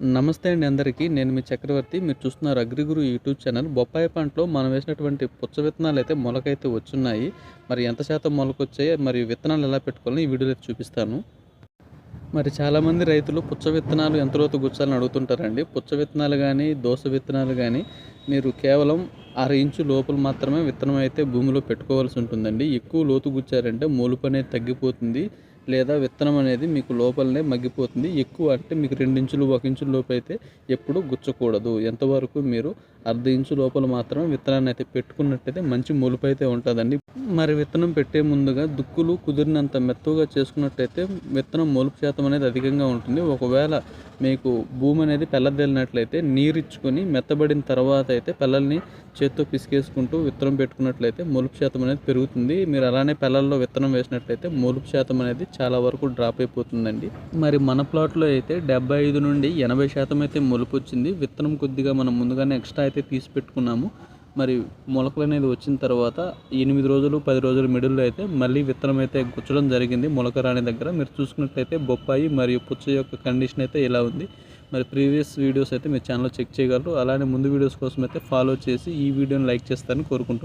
నమస్తే అండి అందరికీ. నేను మీ చక్రవర్తి. మీరు చూస్తున్నారు అగ్రిగురు యూట్యూబ్ ఛానల్. బొప్పాయి పంటలో మనం వేసినటువంటి పుచ్చ విత్తనాలు అయితే మొలకైతే వచ్చున్నాయి. మరి ఎంత శాతం మొలకొచ్చాయి? మరి విత్తనాలు ఎలా పెట్టుకోవాలని ఈ వీడియోలో చూపిస్తాను. మరి చాలామంది రైతులు పుచ్చ విత్తనాలు ఎంత లోతు గుచ్చాలని అడుగుతుంటారండి. పుచ్చ విత్తనాలు కానీ దోస విత్తనాలు కానీ మీరు కేవలం అర ఇంచు లోపల మాత్రమే విత్తనం అయితే భూమిలో పెట్టుకోవాల్సి ఉంటుందండి. ఎక్కువ లోతు గుచ్చారంటే మూలుపు అనేది తగ్గిపోతుంది. లేదా విత్తనం అనేది మీకు లోపలనే మగ్గిపోతుంది. ఎక్కువ అంటే మీకు రెండు ఇంచులు ఒక ఇంచు లోపు అయితే ఎప్పుడు గుచ్చకూడదు. ఎంతవరకు మీరు అర్ధ ఇంచు లోపల మాత్రమే విత్తనాన్ని అయితే పెట్టుకున్నట్టయితే మంచి మొలుపు అయితే ఉంటుందండి. మరి విత్తనం పెట్టే ముందుగా దుక్కులు కుదిరినంత మెత్తగా చేసుకున్నట్టయితే విత్తనం మొలుపు శాతం అనేది అధికంగా ఉంటుంది. ఒకవేళ మీకు భూమి అనేది పెళ్ళదేలినట్లయితే నీరు ఇచ్చుకొని మెత్తబడిన తర్వాత అయితే పిల్లల్ని చేత్తో పిసికేసుకుంటూ విత్తనం పెట్టుకున్నట్లయితే మొలుపు శాతం అనేది పెరుగుతుంది. మీరు అలానే పిల్లల్లో విత్తనం వేసినట్లయితే మొలుపు శాతం అనేది చాలా వరకు డ్రాప్ అయిపోతుందండి. మరి మన ప్లాట్లో అయితే డెబ్బై ఐదు నుండి ఎనభై శాతం అయితే మొలుపు వచ్చింది. విత్తనం కొద్దిగా మనం ముందుగానే ఎక్స్ట్రా అయితే తీసి పెట్టుకున్నాము. మరి మొలకలు అనేది వచ్చిన తర్వాత ఎనిమిది రోజులు పది రోజుల మిడిల్లో అయితే మళ్ళీ విత్తనం అయితే గుచ్చడం జరిగింది. మొలక రాని దగ్గర మీరు చూసుకున్నట్లయితే బొప్పాయి మరియు పుచ్చ యొక్క కండిషన్ అయితే ఇలా ఉంది. మరి ప్రీవియస్ వీడియోస్ అయితే మీ ఛానల్లో చెక్ చేయగలరు. అలానే ముందు వీడియోస్ కోసం అయితే ఫాలో చేసి ఈ వీడియోని లైక్ చేస్తారని కోరుకుంటున్నాను.